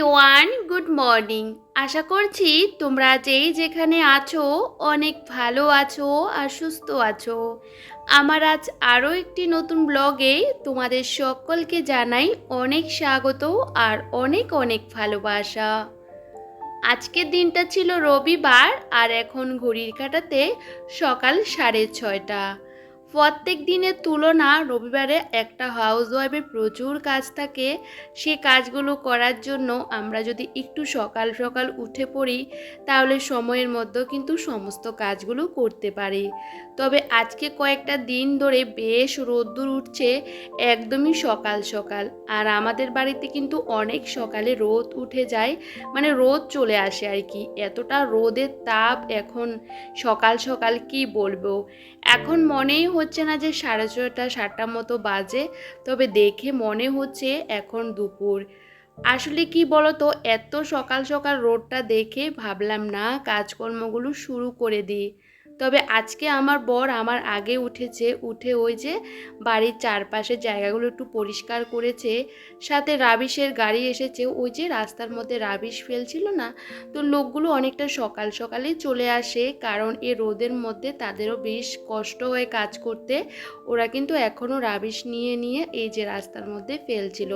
Everyone good morning আশা করছি তোমরা যেই যেখানে আছো, অনেক ভালো আছো আর সুস্থ আছো। আমার আজ আরও একটি নতুন ব্লগে তোমাদের সকলকে জানাই অনেক স্বাগত আর অনেক অনেক ভালোবাসা। আজকের দিনটা ছিল রবিবার আর এখন ঘড়ির কাটাতে সকাল সাড়ে ছয়টা। প্রত্যেক দিনের তুলনা রবিবারে একটা হাউস ওয়াইফের প্রচুর কাজ থাকে। সে কাজগুলো করার জন্য আমরা যদি একটু সকাল সকাল উঠে পড়ি, তাহলে সময়ের মধ্যেও কিন্তু সমস্ত কাজগুলো করতে পারি। তবে আজকে কয়েকটা দিন ধরে বেশ রোদ্দুর উঠছে, একদমই সকাল সকাল। আর আমাদের বাড়িতে কিন্তু অনেক সকালে রোদ উঠে যায় মানে রোদ চলে আসে আর কি। এতটা রোদের তাপ এখন সকাল সকাল কি বলব? এখন মনেই হচ্ছে না যে সাড়ে ছটা সাতটার মতো বাজে, তবে দেখে মনে হচ্ছে এখন দুপুর। আসলে কি বলতো, এত সকাল সকাল রোদটা দেখে ভাবলাম না, কাজকর্মগুলো শুরু করে দিই। তবে আজকে আমার বর আমার আগে উঠেছে, উঠে ওই যে বাড়ির চারপাশের জায়গাগুলো একটু পরিষ্কার করেছে, সাথে রাবিশের গাড়ি এসেছে, ওই যে রাস্তার মধ্যে রাবিশ ফেলছিল না, তো লোকগুলো অনেকটা সকাল সকালেই চলে আসে, কারণ এ রোদের মধ্যে তাদেরও বেশ কষ্ট হয়ে কাজ করতে, ওরা কিন্তু এখনও রাবিশ নিয়ে নিয়ে এই যে রাস্তার মধ্যে ফেলছিল।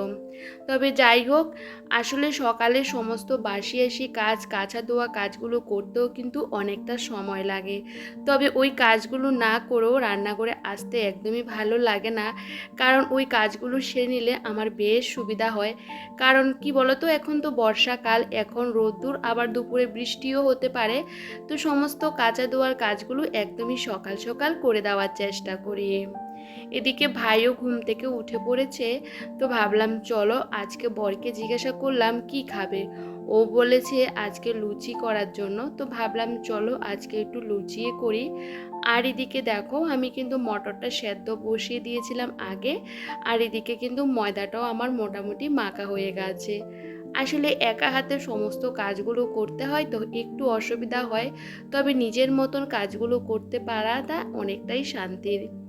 তবে যাই হোক, আসলে সকালে সমস্ত বাসি আসি কাজ, কাঁচা ধোয়া কাজগুলো করতেও কিন্তু অনেকটা সময় লাগে। তবে ওই কাজগুলো না করেও রান্না করে আসতে একদমই ভালো লাগে না। কারণ ওই কাজগুলো সেরে নিলে আমার বেশ সুবিধা হয়। কারণ কি বলতো, এখন তো বর্ষাকাল, এখন রোদ্দুর, আবার দুপুরে বৃষ্টিও হতে পারে। তো সমস্ত কাঁচা ধোয়ার কাজগুলো একদমই সকাল সকাল করে দেওয়ার চেষ্টা করি। এদিকে ভাইও ঘুম থেকে উঠে পড়েছে, তো ভাবলাম চলো আজকে বরকে জিজ্ঞাসা করলাম, কি খাবে? ও বলেছে আজকে লুচি করার জন্য, তো ভাবলাম চলো আজকে একটু লুচিয়ে করি। আর এদিকে দেখো, আমি কিন্তু মটরটা সেদ্ধ বসিয়ে দিয়েছিলাম আগে, আর এদিকে কিন্তু ময়দাটাও আমার মোটামুটি মাখা হয়ে গেছে। আসলে একা হাতে সমস্ত কাজগুলো করতে হয় তো একটু অসুবিধা হয়, তবে নিজের মতন কাজগুলো করতে পারাটা অনেকটাই শান্তির।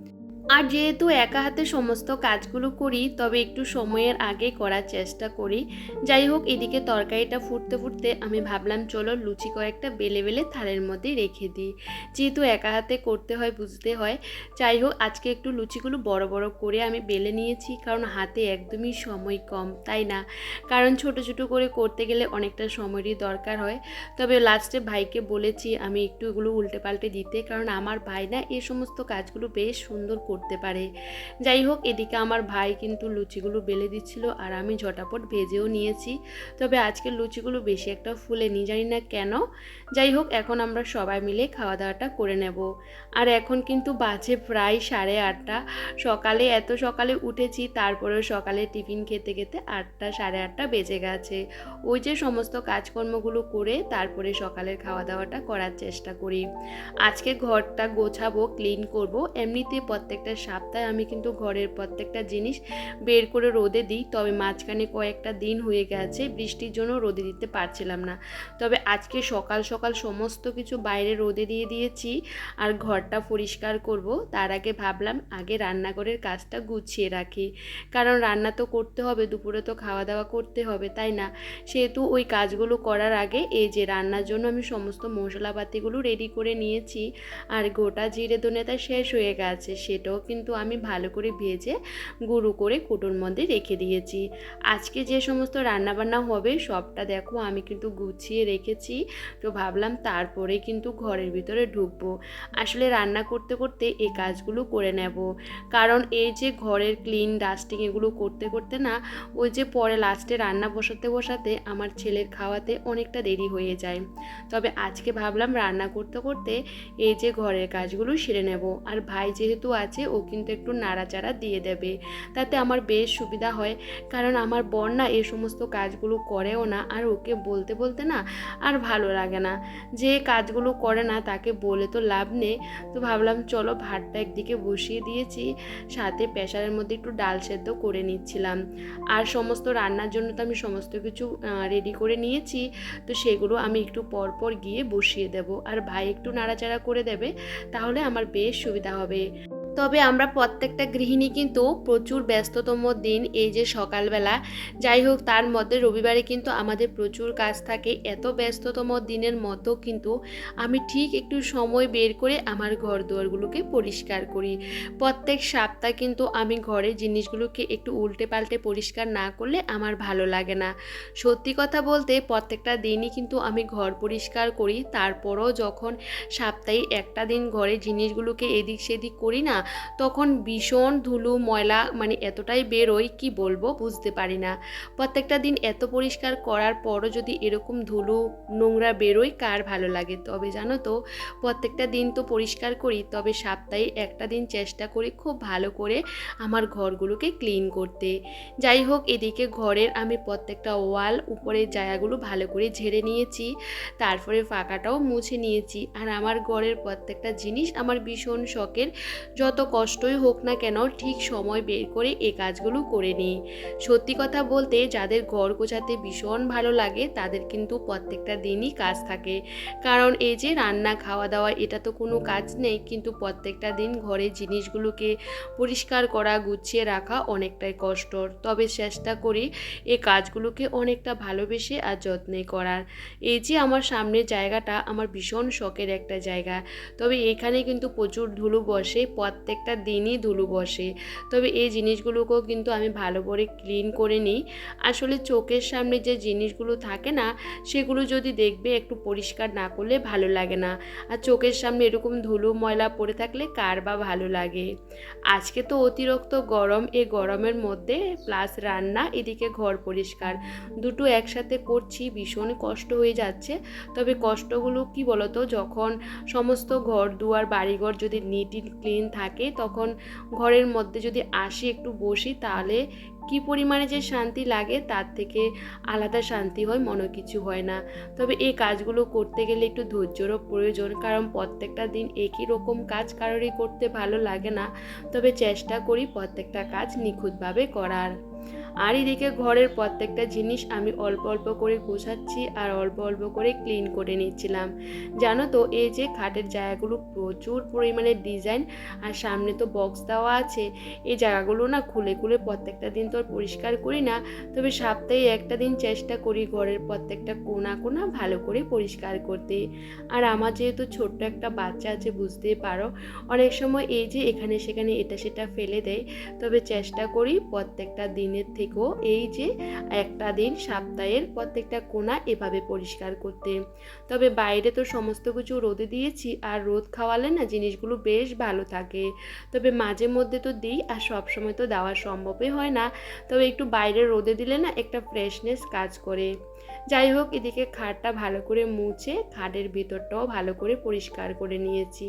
আর যেহেতু একা হাতে সমস্ত কাজগুলো করি, তবে একটু সময়ের আগে করার চেষ্টা করি। যাই হোক, এদিকে তরকারিটা ফুটতে ফুটতে আমি ভাবলাম, চলো লুচি কয়েকটা বেলে বেলে থালের মধ্যে রেখে দিই। যেহেতু একা হাতে করতে হয়, বুঝতে হয়। যাই হোক, আজকে একটু লুচিগুলো বড় বড় করে আমি বেলে নিয়েছি, কারণ হাতে একদমই সময় কম, তাই না? কারণ ছোট ছোট করে করতে গেলে অনেকটা সময়েরই দরকার হয়। তবে লাস্টে ভাইকে বলেছি, আমি একটু এগুলো উল্টে পাল্টে দিতে, কারণ আমার ভাই না এই সমস্ত কাজগুলো বেশ সুন্দর করতে পারে। যাই হোক, এদিকে আমার ভাই কিন্তু লুচিগুলো বেলে দিচ্ছিল আর আমি ঝটাপট ভেজেও নিয়েছি। তবে আজকের লুচিগুলো বেশি একটা ফুলেনি, জানি না কেন। যাই হোক, এখন আমরা সবাই মিলে খাওয়া দাওয়াটা করে নেব। আর এখন কিন্তু বাজে প্রায় সাড়ে আটটা। সকালে, এত সকালে উঠেছি, তারপরেও সকালে টিফিন খেতে খেতে আটটা, সাড়ে আটটা বেজে গেছে। ওই যে সমস্ত কাজকর্মগুলো করে তারপরে সকালের খাওয়া দাওয়াটা করার চেষ্টা করি। আজকে ঘরটা গোছাবো, ক্লিন করব, এমনিতে প্রত্যেকটা সপ্তাহে আমি কিন্তু ঘরের প্রত্যেকটা জিনিস বের করে রোদে দিই। তবে মাঝখানে কয়েকটা দিন হয়ে গেছে, বৃষ্টির জন্য রোদে দিতে পারছিলাম না। তবে আজকে সকাল সকাল সমস্ত কিছু বাইরে রোদে দিয়ে দিয়েছি আর ঘরটা পরিষ্কার করব। তার আগে ভাবলাম আগে রান্নাঘরের কাজটা গুছিয়ে রাখি। কারণ রান্না তো করতে হবে, দুপুরে তো খাওয়া দাওয়া করতে হবে, তাই না? সেহেতু ওই কাজগুলো করার আগে এই যে রান্নার জন্য আমি সমস্ত মশলাপাতিগুলো রেডি করে নিয়েছি। আর গোটা জিরে ধনেটা শেষ হয়ে গেছে, সেটাও কিন্তু আমি ভালো করে ভেজে গুঁড়ো করে কুটোর মধ্যে রেখে দিয়েছি। আজকে যে সমস্ত রান্নাবান্না হবে সবটা দেখো আমি কিন্তু গুছিয়ে রেখেছি। তো ভাবলাম তারপরে কিন্তু ঘরের ভিতরে ঢুকবো। আসলে রান্না করতে করতে এই কাজগুলো করে নেব। কারণ এই যে ঘরের ক্লিন, ডাস্টিং এগুলো করতে করতে না ওই যে পরে লাস্টে রান্না বসাতে বসাতে আমার ছেলের খাওয়াতে অনেকটা দেরি হয়ে যায়। তবে আজকে ভাবলাম রান্না করতে করতে এই যে ঘরের কাজগুলো সেরে নেব। আর ভাই যেহেতু আছে ও কিন্তু একটু নাড়াচাড়া দিয়ে দেবে। তাতে আমার বেশ সুবিধা হয়, কারণ আমার বর না এ সমস্ত কাজগুলো করেও না আর ওকে বলতে বলতে না আর ভালো লাগে না। যে কাজগুলো করে না তাকে বলে তো লাভ নেই। তো ভাবলাম চলো ভাতটা একদিকে বসিয়ে দিয়েছি, সাথে প্রেশারের মধ্যে একটু ডাল সেদ্ধ করে নিচ্ছিলাম। আর সমস্ত রান্নার জন্য তো আমি সমস্ত কিছু রেডি করে নিয়েছি। তো সেগুলো আমি একটু পর পর গিয়ে বসিয়ে দেব। আর ভাই একটু নাড়াচাড়া করে দেবে, তাহলে আমার বেশ সুবিধা হবে। তবে আমরা প্রত্যেকটা গৃহিণী কিন্তু প্রচুর ব্যস্ততম দিন, এই যে সকালবেলা। যাই হোক, তার মধ্যে রবিবারে কিন্তু আমাদের প্রচুর কাজ থাকে। এত ব্যস্ততম দিনের মতো কিন্তু আমি ঠিক একটু সময় বের করে আমার ঘর দুয়ারগুলোকে পরিষ্কার করি। প্রত্যেক সপ্তাহ কিন্তু আমি ঘরের জিনিসগুলোকে একটু উল্টে পাল্টে পরিষ্কার না করলে আমার ভালো লাগে না। সত্যি কথা বলতে, প্রত্যেকটা দিনই কিন্তু আমি ঘর পরিষ্কার করি। তারপরও যখন সপ্তাহে একটা দিন ঘরের জিনিসগুলোকে এদিক সেদিক করি না তখন ভীষণ ধুলো, ময়লা মানে এতটাই বেরোয় কি বলব বুঝতে পারি না। প্রত্যেকটা দিন এত পরিষ্কার করার পরও যদি এরকম ধুলো, নোংরা বেরোয় কার ভালো লাগে? তবে জানো তো, প্রত্যেকটা দিন তো পরিষ্কার করি, তবে সপ্তাহে একটা দিন চেষ্টা করি খুব ভালো করে আমার ঘরগুলোকে ক্লিন করতে। যাই হোক, এদিকে ঘরের আমি প্রত্যেকটা ওয়াল উপরের জায়গাগুলো ভালো করে ঝেড়ে নিয়েছি, তারপরে ফাঁকাটাও মুছে নিয়েছি। আর আমার ঘরের প্রত্যেকটা জিনিস আমার ভীষণ শখের, যত কষ্টই হোক না কেন ঠিক সময় বের করে এই কাজগুলো করে নিই সত্যি কথা বলতে যাদের ঘর গোছাতে ভীষণ ভালো লাগে, তাদের কিন্তু প্রত্যেকটা দিনই কাজ থাকে। কারণ এই যে রান্না খাওয়া দাওয়া এটা তো কোনো কাজ নেই, কিন্তু প্রত্যেকটা দিন ঘরের জিনিসগুলোকে পরিষ্কার করা, গুছিয়ে রাখা অনেকটাই কষ্টর তবে চেষ্টা করি এই কাজগুলোকে অনেকটা ভালোবেসে আর যত্নে করার। এই যে আমার সামনের জায়গাটা আমার ভীষণ শখের একটা জায়গা। তবে এখানে কিন্তু প্রচুর ধুলো বসে প্রত্যেকটা দিনই ধুলো বসে। তবে এই জিনিসগুলোকেও কিন্তু আমি ভালো করে ক্লিন করে নিই। আসলে চোখের সামনে যে জিনিসগুলো থাকে না, সেগুলো যদি দেখবে একটু পরিষ্কার না করলে ভালো লাগে না। আর চোখের সামনে এরকম ধুলো ময়লা পড়ে থাকলে কার বা ভালো লাগে? আজকে তো অতিরিক্ত গরম এই গরমের মধ্যে প্লাস রান্না, এদিকে ঘর পরিষ্কার। দুটো একসাথে করছি, ভীষণ কষ্ট হয়ে যাচ্ছে। তবে কষ্টগুলো কি বলতো? যখন সমস্ত ঘর দুয়ার, বাড়িঘর যদি নিট ইন ক্লিন থাকে তখন ঘরের মধ্যে যদি আসি, একটু বসি, তাহলে কি পরিমাণে যে শান্তি লাগে, তার থেকে আলাদা শান্তি হয়, মনে কিছু হয় না। তবে এই কাজগুলো করতে গেলে একটু ধৈর্যরও প্রয়োজন, কারণ প্রত্যেকটা দিন একই রকম কাজ কারোরই করতে ভালো লাগে না। তবে চেষ্টা করি প্রত্যেকটা কাজ নিখুঁতভাবে করার। আর এদিকে ঘরের প্রত্যেকটা জিনিস আমি অল্প অল্প করে গোছাচ্ছি আর অল্প অল্প করে ক্লিন করে নিচ্ছিলাম। জানো তো, এই যে খাটের জায়গাগুলো প্রচুর পরিমাণে ডিজাইন আর সামনে তো বক্স দেওয়া আছে, এই জায়গাগুলো না খুলে খুলে প্রত্যেকটা দিন তো পরিষ্কার করি না, তবে সপ্তাহে একটা দিন চেষ্টা করি ঘরের প্রত্যেকটা কোনা কোনা ভালো করে পরিষ্কার করতে। আর আমার যেহেতু ছোট্ট একটা বাচ্চা আছে, বুঝতেই পারো, অনেক সময় এই যে এখানে সেখানে এটা সেটা ফেলে দেয়, তবে চেষ্টা করি প্রত্যেকটা দিনের থেকেও এই যে একটা দিন সপ্তাহের প্রত্যেকটা কোনা এভাবে পরিষ্কার করতে। তবে বাইরে তো সমস্ত কিছু রোদে দিয়েছি আর রোদ খাওয়ালে না জিনিসগুলো বেশ ভালো থাকে। তবে মাঝে মধ্যে তো দিই আর সবসময় তো দেওয়া সম্ভবই হয় না। তবে একটু বাইরে রোদে দিলে না একটা ফ্রেশনেস কাজ করে। যাই হোক, এদিকে খাটটা ভালো করে মুছে, খাটের ভিতরটাও ভালো করে পরিষ্কার করে নিয়েছি।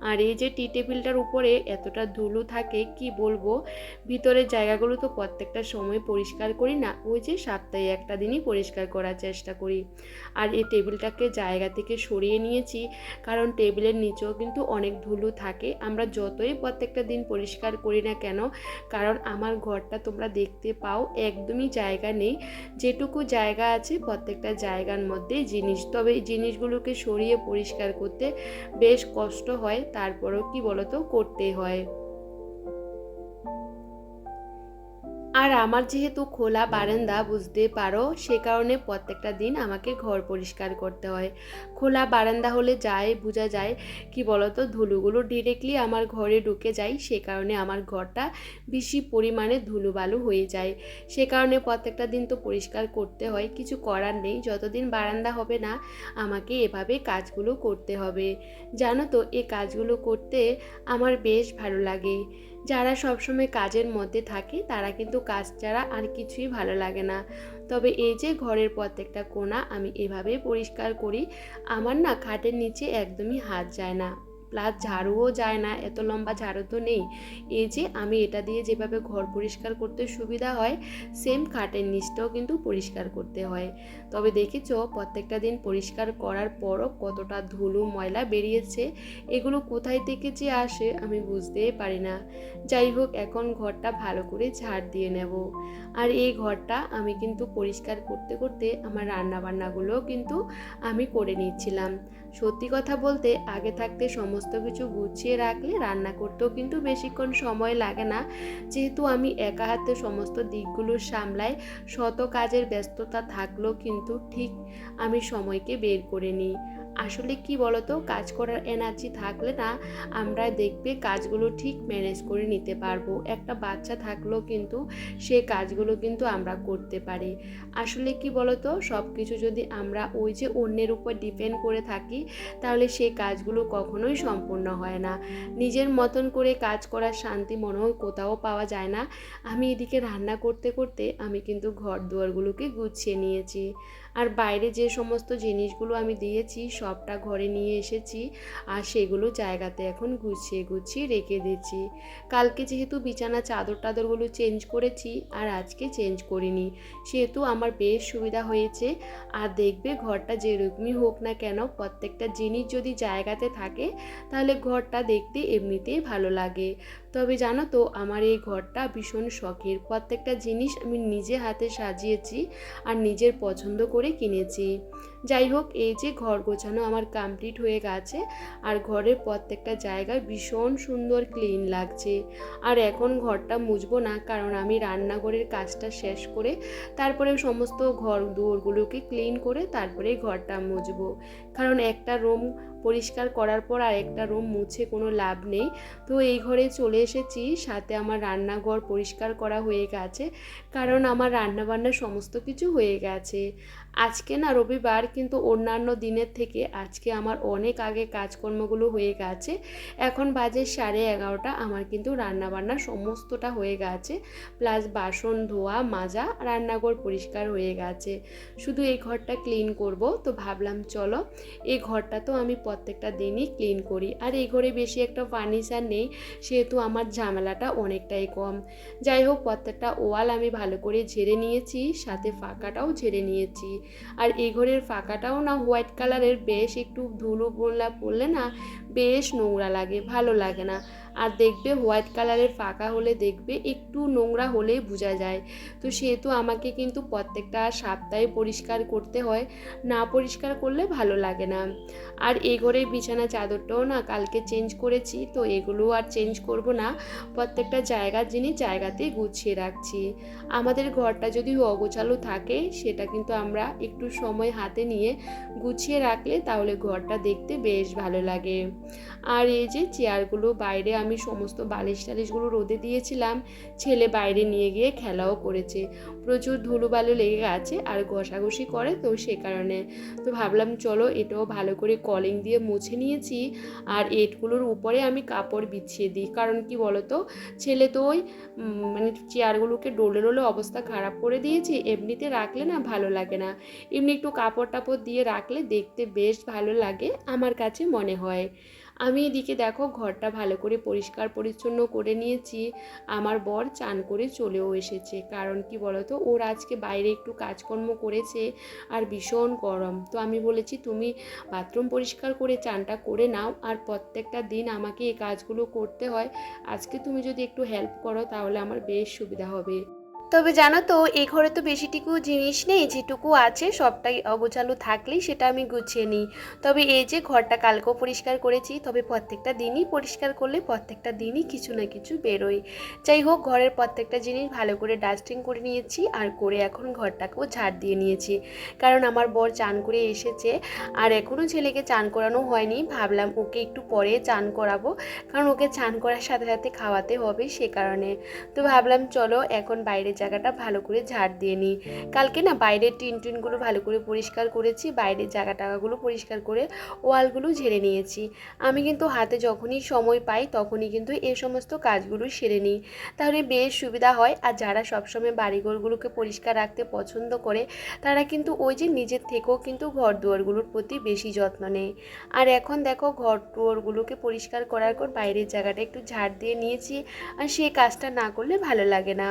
আর এই যে টি টেবিলটার উপরে এতটা ধুলো থাকে, কি বলব? ভিতরের জায়গাগুলো তো প্রত্যেকটা সময় পরিষ্কার করি না, ওই যে সপ্তাহে একটা দিনই পরিষ্কার করার চেষ্টা করি। আর এই টেবিলটাকে জায়গা থেকে সরিয়ে নিয়েছি, কারণ টেবিলের নিচেও কিন্তু অনেক ধুলো থাকে। আমরা যতই প্রত্যেকটা দিন পরিষ্কার করি না কেন, কারণ আমার ঘরটা তোমরা দেখতে পাও, একদমই জায়গা নেই। যেটুকু জায়গা আছে প্রত্যেকটা জায়গার মধ্যে জিনিস। তবে এই জিনিসগুলোকে সরিয়ে পরিষ্কার করতে বেশ কষ্ট হয়। তারপরেও কি বলতো করতে হয়। আর আমার যেহেতু খোলা বারান্দা, বুঝতে পারো, সে কারণে প্রত্যেকটা দিন আমাকে ঘর পরিষ্কার করতে হয়। খোলা বারান্দা হলে যায়, বোঝা যায়, কি বলতো, ধুলোগুলো ডিরেক্টলি আমার ঘরে ঢুকে যায়, সে কারণে আমার ঘরটা বেশি পরিমাণে ধুলোবালু হয়ে যায়। সে কারণে প্রত্যেকটা দিন তো পরিষ্কার করতে হয়, কিছু করার নেই, যতদিন বারান্দা হবে না, আমাকে এভাবে কাজগুলো করতে হবে। জানো তো এই কাজগুলো করতে আমার বেশ ভালো লাগে। যারা সবসময় কাজের মধ্যে থাকে, তারা কিন্তু কাজ ছাড়া আর কিছুই ভালো লাগে না। তবে এই যে ঘরের প্রত্যেকটা কোণা আমি এভাবে পরিষ্কার করি, আমার না খাটের নিচে একদমই হাত যায় না। প্লাস ঝাড়ুও যায় না, এত লম্বা ঝাড়ু তো নেই। এই যে আমি এটা দিয়ে যেভাবে ঘর পরিষ্কার করতে সুবিধা হয় সেম খাটের নিচটাও কিন্তু পরিষ্কার করতে হয়। তবে দেখেছ, প্রত্যেকটা দিন পরিষ্কার করার পরও কতটা ধুলো, ময়লা বেরিয়েছে, এগুলো কোথায় থেকে যে আসে আমি বুঝতেই পারি না। যাই হোক, এখন ঘরটা ভালো করে ঝাড় দিয়ে নেব। আর এই ঘরটা আমি কিন্তু পরিষ্কার করতে করতে আমার রান্না বান্নাগুলোও কিন্তু আমি করে নিচ্ছিলাম। সত্যি কথা বলতে আগে থাকতে সমস্ত কিছু গুছিয়ে রাখলে রান্না করতেও কিন্তু বেশিক্ষণ সময় লাগে না। যেহেতু আমি একা হাতে সমস্ত দিকগুলো সামলাই, শত কাজের ব্যস্ততা থাকলেও কিন্তু ঠিক আমি সময়কে বের করে নিই। আসলে কি বলতো? কাজ করার এনার্জি থাকলে না আমরা দেখবে কাজগুলো ঠিক ম্যানেজ করে নিতে পারব। একটা বাচ্চা থাকলেও কিন্তু সে কাজগুলো কিন্তু আমরা করতে পারি। আসলে কি বলতো? সব কিছু যদি আমরা ওই যে অন্যের উপর ডিপেন্ড করে থাকি, তাহলে সেই কাজগুলো কখনোই সম্পূর্ণ হয় না। নিজের মতন করে কাজ করার শান্তি মনে হয় কোথাও পাওয়া যায় না। আমি এদিকে রান্না করতে করতে আমি কিন্তু ঘর দুয়ারগুলোকে গুছিয়ে নিয়েছি। আর বাইরে যে সমস্ত জিনিসগুলো আমি দিয়েছি, সবটা ঘরে নিয়ে এসেছি আর সেগুলো জায়গাতে এখন গুছিয়ে গুছিয়ে রেখে দিচ্ছি কালকে যেহেতু বিছানা চাদর টাদরগুলো চেঞ্জ করেছি আর আজকে চেঞ্জ করিনি, সেহেতু আমার বেশ সুবিধা হয়েছে। আর দেখবে ঘরটা যেরকমই হোক না কেন, প্রত্যেকটা জিনিস যদি জায়গাতে থাকে, তাহলে ঘরটা দেখতে এমনিতেই ভালো লাগে। তবে জানো তো, আমার এই ঘরটা ভীষণ শখের প্রত্যেকটা জিনিস আমি নিজে হাতে সাজিয়েছি আর নিজের পছন্দ করে কিনেছি। যাই হোক এই যে ঘর গোছানো আমার কমপ্লিট হয়ে গেছে আর ঘরের প্রত্যেকটা জায়গায় ভীষণ সুন্দর ক্লিন লাগছে। আর এখন ঘরটা মুছবো না, কারণ আমি রান্নাঘরের কাজটা শেষ করে তারপরে সমস্ত ঘর দুয়ারগুলোকে ক্লিন করে তারপরে ঘরটা মুছবো। কারণ একটা রুম পরিষ্কার করার পর আর একটা রুম মুছে কোনো লাভ নেই। তো এই ঘরে চলে এসেছি, সাথে আমার রান্নাঘর পরিষ্কার করা হয়ে গেছে, কারণ আমার রান্নাবান্না সমস্ত কিছু হয়ে গেছে। আজকে না রবিবার কিন্তু অন্যান্য দিনের থেকে আজকে আমার অনেক আগে কাজকর্মগুলো হয়ে গেছে। এখন বাজে সাড়ে এগারোটা, আমার কিন্তু রান্নাবান্না সমস্তটা হয়ে গেছে। প্লাস বাসন ধোয়া, মাজা, রান্নাঘর পরিষ্কার হয়ে গেছে। শুধু এই ঘরটা ক্লিন করব, তো ভাবলাম চলো, এই ঘরটা তো আমি প্রত্যেকটা দিনই ক্লিন করি। আর এই ঘরে বেশি একটা ফার্নিচার নেই, সেহেতু আমার ঝামেলাটা অনেকটাই কম। যাই হোক, প্রত্যেকটা ওয়াল আমি ভালো করে ঝেড়ে নিয়েছি, সাথে ফাঁকাটাও ঝেড়ে নিয়েছি। আর এই ঘরের ফাঁকাটাও না হোয়াইট কালারের বেশ, একটু ধুলো বললা পড়লে না বেশ নোংরা লাগে, ভালো লাগে না। আর দেখবে হোয়াইট কালারের ফাঁকা হলে দেখবে একটু নোংরা হলেই বোঝা যায়। তো সেহেতু আমাকে কিন্তু প্রত্যেকটা সপ্তাহে পরিষ্কার করতে হয়, না পরিষ্কার করলে ভালো লাগে না। আর এ ঘরের বিছানা চাদরটাও না কালকে চেঞ্জ করেছি, তো এগুলো আর চেঞ্জ করব না। প্রত্যেকটা জায়গার জিনিস জায়গাতেই গুছিয়ে রাখছি। আমাদের ঘরটা যদি অগোছালো থাকে, সেটা কিন্তু আমরা একটু সময় হাতে নিয়ে গুছিয়ে রাখলে তাহলে ঘরটা দেখতে বেশ ভালো লাগে। আর এই যে চেয়ারগুলো বাইরে আমি সমস্ত বালিশ টালিশগুলো রোদে দিয়েছিলাম, ছেলে বাইরে নিয়ে গিয়ে খেলাও করেছে। প্রচুর ধুলোবালু লেগে গেছে আর ঘষাঘষি করে তো সে কারণে। তো ভাবলাম চলো এটাও ভালো করে কলিং দিয়ে মুছে নিয়েছি আর এটগুলোর উপরে আমি কাপড় বিছিয়ে দিই। কারণ কি বলতো, ছেলে তো ওই মানে চেয়ারগুলোকে ডোলে ডোলে অবস্থা খারাপ করে দিয়েছি, এমনিতে রাখলে না ভালো লাগে না। এমনি একটু কাপড় টাপড় দিয়ে রাখলে দেখতে বেশ ভালো লাগে, আমার কাছে মনে হয়। আমি এদিকে দেখো ঘরটা ভালো করে পরিষ্কার পরিচ্ছন্ন করে নিয়েছি। আমার বর চান করে চলেও এসেছে। কারণ কি বলতো? ওর আজকে বাইরে একটু কাজকর্ম করেছে আর ভীষণ গরম। তো আমি বলেছি, তুমি বাথরুম পরিষ্কার করে চানটা করে নাও আর প্রত্যেকটা দিন আমাকে এই কাজগুলো করতে হয়। আজকে তুমি যদি একটু হেল্প করো তাহলে আমার বেশ সুবিধা হবে। তবে জানো তো এই ঘরে তো বেশিটুকু জিনিস নেই, যেটুকু আছে সবটাই অগোছালো থাকলেই সেটা আমি গুছিয়ে নিই। তবে এই যে ঘরটা কালকেও পরিষ্কার করেছি, তবে প্রত্যেকটা দিনই পরিষ্কার করলে প্রত্যেকটা দিনই কিছু না কিছু বেরোয়। যাই হোক, ঘরের প্রত্যেকটা জিনিস ভালো করে ডাস্টিং করে নিয়েছি আর করে এখন ঘরটাকেও ঝাড় দিয়ে নিয়েছি। কারণ আমার বর চান করে এসেছে, আর এখনও ছেলেকে চান করানো হয়নি, ভাবলাম ওকে একটু পরে চান করাবো, কারণ ওকে চান করার সাথে সাথে খাওয়াতে হবে সে কারণে। তো ভাবলাম চলো, এখন বাইরের জায়গাটা ভালো করে ঝাড় দিয়ে নিই। কালকে না বাইরের টিন টিনগুলো ভালো করে পরিষ্কার করেছি, বাইরের জায়গা টাকাগুলো পরিষ্কার করে ওয়ালগুলো ঝেড়ে নিয়েছি। আমি কিন্তু হাতে যখনই সময় পাই তখনই কিন্তু এই সমস্ত কাজগুলো সেরে নিই। তাহলে বেশ সুবিধা হয়। আর যারা সবসময় বাড়িঘরগুলোকে পরিষ্কার রাখতে পছন্দ করে, তারা কিন্তু ওই যে নিজের থেকেও কিন্তু ঘর দুয়ারগুলোর প্রতি বেশি যত্ন নেয়। আর এখন দেখো ঘর দুয়ারগুলোকে পরিষ্কার করার পর বাইরের জায়গাটা একটু ঝাড় দিয়ে নিয়েছি। আর সেই কাজটা না করলে ভালো লাগে না।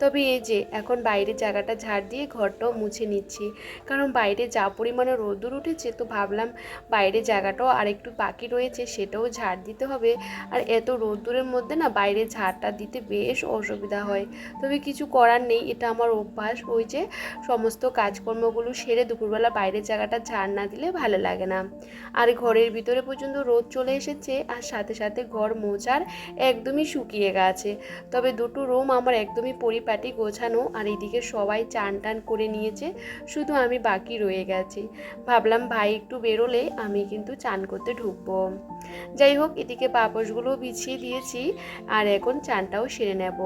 তবে এই যে, এখন বাইরের জায়গাটা ঝাড় দিয়ে ঘরটাও মুছে নিচ্ছি। কারণ বাইরে যা পরিমাণে রোদ্দুর উঠেছে, তো ভাবলাম বাইরের জায়গাটাও আর একটু বাকি রয়েছে, সেটাও ঝাড় দিতে হবে। আর এত রোদ্দুরের মধ্যে না বাইরে ঝাড়টা দিতে বেশ অসুবিধা হয়। তবে কিছু করার নেই, এটা আমার অভ্যাস। ওই যে, সমস্ত কাজকর্মগুলো সেরে দুপুরবেলা বাইরের জায়গাটা ঝাড় না দিলে ভালো লাগে না। আর ঘরের ভিতরে পর্যন্ত রোদ চলে এসেছে, আর সাথে সাথে ঘর মোচার একদমই শুকিয়ে গেছে। তবে দুটো রুম আমার একদমই পরিপাটি গোছানো আর এদিকে সবাই চান টান করে নিয়েছে, শুধু আমি বাকি রয়ে গেছি। ভাবলাম ভাই একটু বেরোলে আমি কিন্তু চান করতে ঢুকবো। যাই হোক, এদিকে পাপসগুলো বিছিয়ে দিয়েছি আর এখন চানটাও সেরে নেব।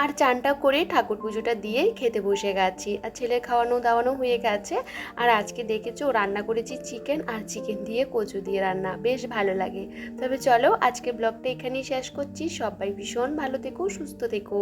আর চানটা করে ঠাকুর পুজোটা দিয়ে খেতে বসে গেছি। আর ছেলে খাওয়ানো দাওয়ানো হয়ে গেছে। আর আজকে দেখেছ রান্না করেছি চিকেন আর চিকেন দিয়ে কচু দিয়ে রান্না। বেশ ভালো লাগে। তবে চলো আজকে ব্লগটা এখানেই শেষ করছি। সবাই ভীষণ ভালো থেকো, সুস্থ থেকো।